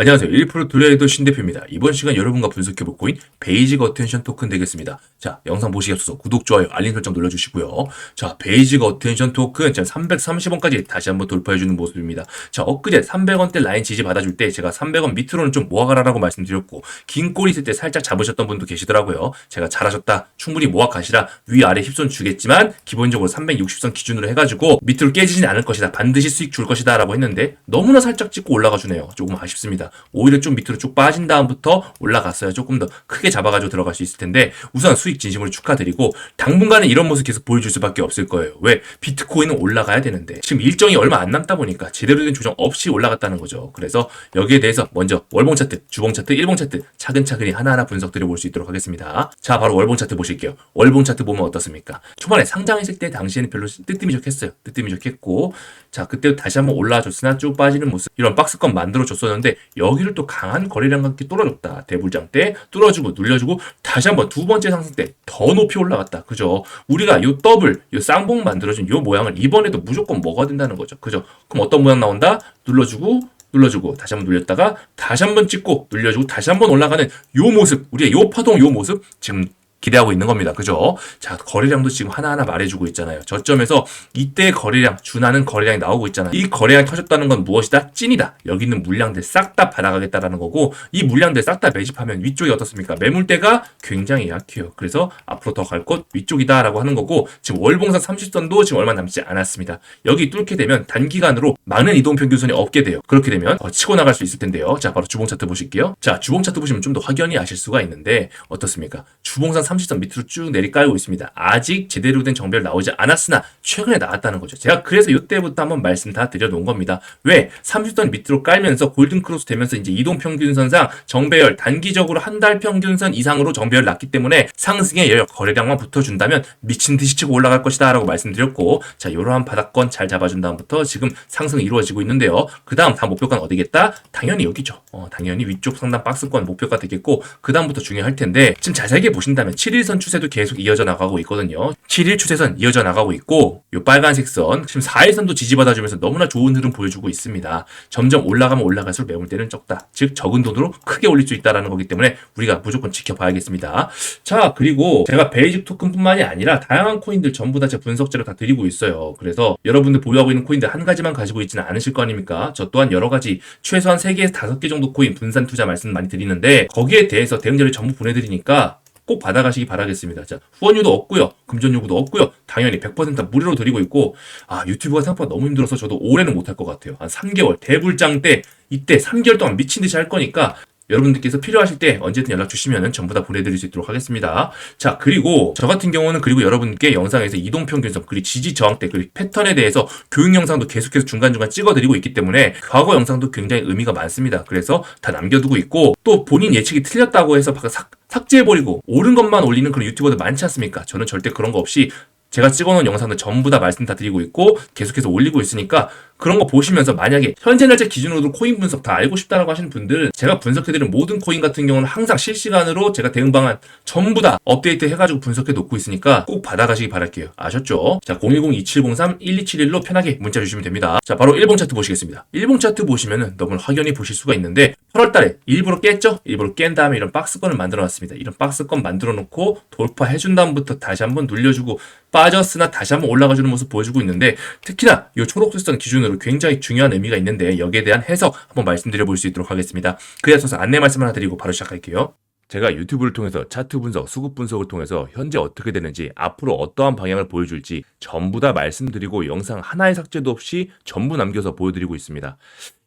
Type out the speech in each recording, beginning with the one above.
안녕하세요. 1% 트레이더 신대표입니다. 이번 시간 여러분과 분석해볼 코인 베이직 어텐션 토큰 되겠습니다. 자, 영상 보시기 앞서서 구독, 좋아요, 알림 설정 눌러주시고요. 자, 베이직 어텐션 토큰 자 330원까지 다시 한번 돌파해주는 모습입니다. 자, 엊그제 300원대 라인 지지 받아줄 때 제가 300원 밑으로는 좀 모아가라라고 말씀드렸고 긴 꼬리 있을 때 살짝 잡으셨던 분도 계시더라고요. 제가 잘하셨다. 충분히 모아 가시라 위아래 힙손 주겠지만 기본적으로 360선 기준으로 해가지고 밑으로 깨지진 않을 것이다. 반드시 수익 줄 것이다 라고 했는데 너무나 살짝 찍고 올라가 주네요. 조금 아쉽습니다. 오히려 좀 밑으로 쭉 빠진 다음부터 올라갔어야 조금 더 크게 잡아가지고 들어갈 수 있을 텐데 우선 수익 진심으로 축하드리고 당분간은 이런 모습 계속 보여줄 수밖에 없을 거예요. 왜? 비트코인은 올라가야 되는데 지금 일정이 얼마 안 남다 보니까 제대로 된 조정 없이 올라갔다는 거죠. 그래서 여기에 대해서 먼저 월봉 차트, 주봉 차트, 일봉 차트 차근차근히 하나하나 분석 드려볼 수 있도록 하겠습니다. 자, 바로 월봉 차트 보실게요. 월봉 차트 보면 어떻습니까? 초반에 상장했을 때 당시에는 별로 뜨뜨미적했어요. 뜨뜨미적했고 자, 그때 다시 한번 올라와줬으나 쭉 빠지는 모습 이런 박스권 만들어줬었는데 여기를 또 강한 거래량과 함께 뚫어줬다. 대불장 때 뚫어주고 눌려주고 다시 한번 두 번째 상승 때 더 높이 올라갔다. 그죠? 우리가 요 더블, 요 쌍봉 만들어준 요 모양을 이번에도 무조건 먹어야 된다는 거죠. 그죠? 그럼 어떤 모양 나온다? 눌러주고 눌러주고 다시 한번 눌렸다가 다시 한번 찍고 눌려주고 다시 한번 올라가는 요 모습 우리의 요 파동 요 모습 지금 기대하고 있는 겁니다. 그죠? 자, 거래량도 지금 하나하나 말해주고 있잖아요. 저점에서 이때 거래량, 준하는 거래량이 나오고 있잖아요. 이 거래량이 터졌다는 건 무엇이다? 찐이다. 여기 있는 물량들 싹 다 받아가겠다라는 거고, 이 물량들 싹 다 매집하면 위쪽이 어떻습니까? 매물대가 굉장히 약해요. 그래서 앞으로 더 갈 곳 위쪽이다라고 하는 거고, 지금 월봉산 30선도 지금 얼마 남지 않았습니다. 여기 뚫게 되면 단기간으로 많은 이동 평균선이 없게 돼요. 그렇게 되면 어, 치고 나갈 수 있을 텐데요. 자, 바로 주봉 차트 보실게요. 자, 주봉 차트 보시면 좀 더 확연히 아실 수가 있는데, 어떻습니까? 주봉산 30선 밑으로 쭉 내리깔고 있습니다. 아직 제대로 된 정배를 나오지 않았으나 최근에 나왔다는 거죠. 제가 그래서 이때부터 한번 말씀 다 드려놓은 겁니다. 왜? 30선 밑으로 깔면서 골든 크로스 되면서 이제 이동 평균선상 정배열 단기적으로 한 달 평균선 이상으로 정배열 났기 때문에 상승의 열 거래량만 붙어준다면 미친 듯이 치고 올라갈 것이다 라고 말씀드렸고 자 이러한 바닥권 잘 잡아준 다음부터 지금 상승이 이루어지고 있는데요. 그 다음 다음 목표가는 어디겠다? 당연히 여기죠. 어, 당연히 위쪽 상단 박스권 목표가 되겠고 그 다음부터 중요할 텐데 지금 자세하게 보신다면 7일선 추세도 계속 이어져 나가고 있거든요. 7일 추세선 이어져 나가고 있고 요 빨간색 선 지금 4일선도 지지받아주면서 너무나 좋은 흐름 보여주고 있습니다. 점점 올라가면 올라갈수록 매물대는 적다. 즉 적은 돈으로 크게 올릴 수 있다라는 거기 때문에 우리가 무조건 지켜봐야겠습니다. 자 그리고 제가 베이직 토큰뿐만이 아니라 다양한 코인들 전부 다 제 분석자를 다 드리고 있어요. 그래서 여러분들 보유하고 있는 코인들 한 가지만 가지고 있지는 않으실 거 아닙니까? 저 또한 여러 가지 최소한 3개에서 5개 정도 코인 분산 투자 말씀 많이 드리는데 거기에 대해서 대응자를 전부 보내드리니까 꼭 받아가시기 바라겠습니다. 자, 후원료도 없고요. 금전 요구도 없고요. 당연히 100%다 무료로 드리고 있고 아, 유튜브가 생각보다 너무 힘들어서 저도 올해는 못할 것 같아요. 한 3개월 대불장 때 이때 3개월 동안 미친 듯이 할 거니까 여러분들께서 필요하실 때 언제든 연락 주시면 전부 다 보내드릴 수 있도록 하겠습니다. 자, 그리고 저 같은 경우는 그리고 여러분께 영상에서 이동평균선, 그리고 지지 저항대, 그리고 패턴에 대해서 교육 영상도 계속해서 중간중간 찍어드리고 있기 때문에 과거 영상도 굉장히 의미가 많습니다. 그래서 다 남겨두고 있고 또 본인 예측이 틀렸다고 해서 삭, 삭제해버리고 옳은 것만 올리는 그런 유튜버들 많지 않습니까? 저는 절대 그런 거 없이 제가 찍어놓은 영상들 전부 다 말씀 다 드리고 있고 계속해서 올리고 있으니까 그런 거 보시면서 만약에 현재 날짜 기준으로도 코인 분석 다 알고 싶다라고 하시는 분들은 제가 분석해드린 모든 코인 같은 경우는 항상 실시간으로 제가 대응 방안 전부 다 업데이트 해가지고 분석해 놓고 있으니까 꼭 받아가시기 바랄게요. 아셨죠? 자, 010-2703-1271로 편하게 문자 주시면 됩니다. 자, 바로 1봉 차트 보시겠습니다. 1봉 차트 보시면은 너무 확연히 보실 수가 있는데 8월 달에 일부러 깼죠? 일부러 깬 다음에 이런 박스권을 만들어 놨습니다. 이런 박스권 만들어 놓고 돌파해준 다음부터 다시 한번 눌려주고 빠졌으나 다시 한번 올라가 주는 모습 보여주고 있는데 특히나 이 초록색선 기준으로 굉장히 중요한 의미가 있는데 여기에 대한 해석 한번 말씀드려 볼 수 있도록 하겠습니다. 그에 앞서서 안내 말씀 하나 드리고 바로 시작할게요. 제가 유튜브를 통해서 차트 분석, 수급 분석을 통해서 현재 어떻게 되는지, 앞으로 어떠한 방향을 보여줄지 전부 다 말씀드리고 영상 하나의 삭제도 없이 전부 남겨서 보여드리고 있습니다.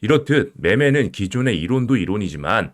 이렇듯 매매는 기존의 이론도 이론이지만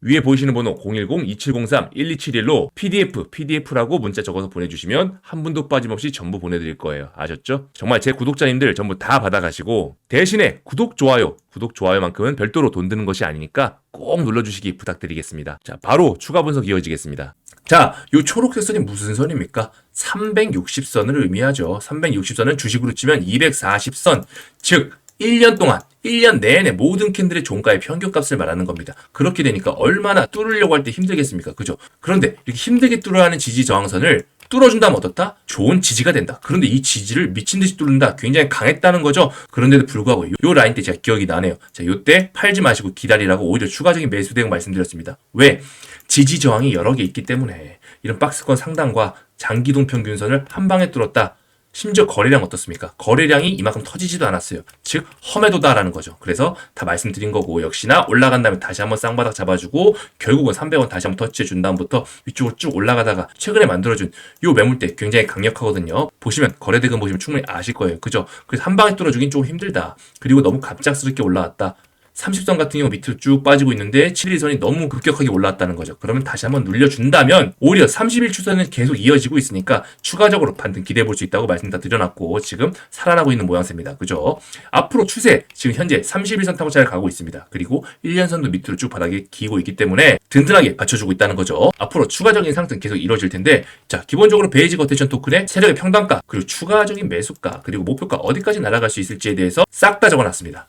위에 보이시는 번호 010-2703-1271로 PDF, PDF라고 문자 적어서 보내주시면 한 분도 빠짐없이 전부 보내드릴 거예요. 아셨죠? 정말 제 구독자님들 전부 다 받아가시고 대신에 구독, 좋아요, 구독, 좋아요만큼은 별도로 돈 드는 것이 아니니까 꼭 눌러주시기 부탁드리겠습니다. 자, 바로 추가 분석 이어지겠습니다. 자, 요 초록색 선이 무슨 선입니까? 360선을 의미하죠. 360선은 주식으로 치면 240선, 즉 1년 동안 1년 내내 모든 캔들의 종가의 평균값을 말하는 겁니다. 그렇게 되니까 얼마나 뚫으려고 할 때 힘들겠습니까? 그죠? 그런데 이렇게 힘들게 뚫어야 하는 지지 저항선을 뚫어준다면 어떻다? 좋은 지지가 된다. 그런데 이 지지를 미친 듯이 뚫는다. 굉장히 강했다는 거죠. 그런데도 불구하고 요, 요 라인 때 제가 기억이 나네요. 자, 요때 팔지 마시고 기다리라고 오히려 추가적인 매수 대응 말씀드렸습니다. 왜? 지지 저항이 여러 개 있기 때문에 이런 박스권 상단과 장기동 평균선을 한 방에 뚫었다. 심지어 거래량 어떻습니까? 거래량이 이만큼 터지지도 않았어요. 즉 험해도다라는 거죠. 그래서 다 말씀드린 거고 역시나 올라간 다음에 다시 한번 쌍바닥 잡아주고 결국은 300원 다시 한번 터치해 준 다음부터 위쪽으로 쭉 올라가다가 최근에 만들어준 요 매물대 굉장히 강력하거든요. 보시면 거래대금 보시면 충분히 아실 거예요. 그죠? 그래서 한 방에 뚫어주긴 좀 힘들다. 그리고 너무 갑작스럽게 올라왔다. 30선 같은 경우 밑으로 쭉 빠지고 있는데 7일선이 너무 급격하게 올라왔다는 거죠. 그러면 다시 한번 눌려준다면 오히려 30일 추선은 계속 이어지고 있으니까 추가적으로 반등 기대해 볼 수 있다고 말씀 다 드려놨고 지금 살아나고 있는 모양새입니다. 그죠? 앞으로 추세 지금 현재 31선 타고 잘 가고 있습니다. 그리고 1년선도 밑으로 쭉 바닥에 기고 있기 때문에 든든하게 받쳐주고 있다는 거죠. 앞으로 추가적인 상승 계속 이루어질 텐데 자 기본적으로 베이직 어테이션 토큰의 세력의 평단가 그리고 추가적인 매수가 그리고 목표가 어디까지 날아갈 수 있을지에 대해서 싹 다 적어놨습니다.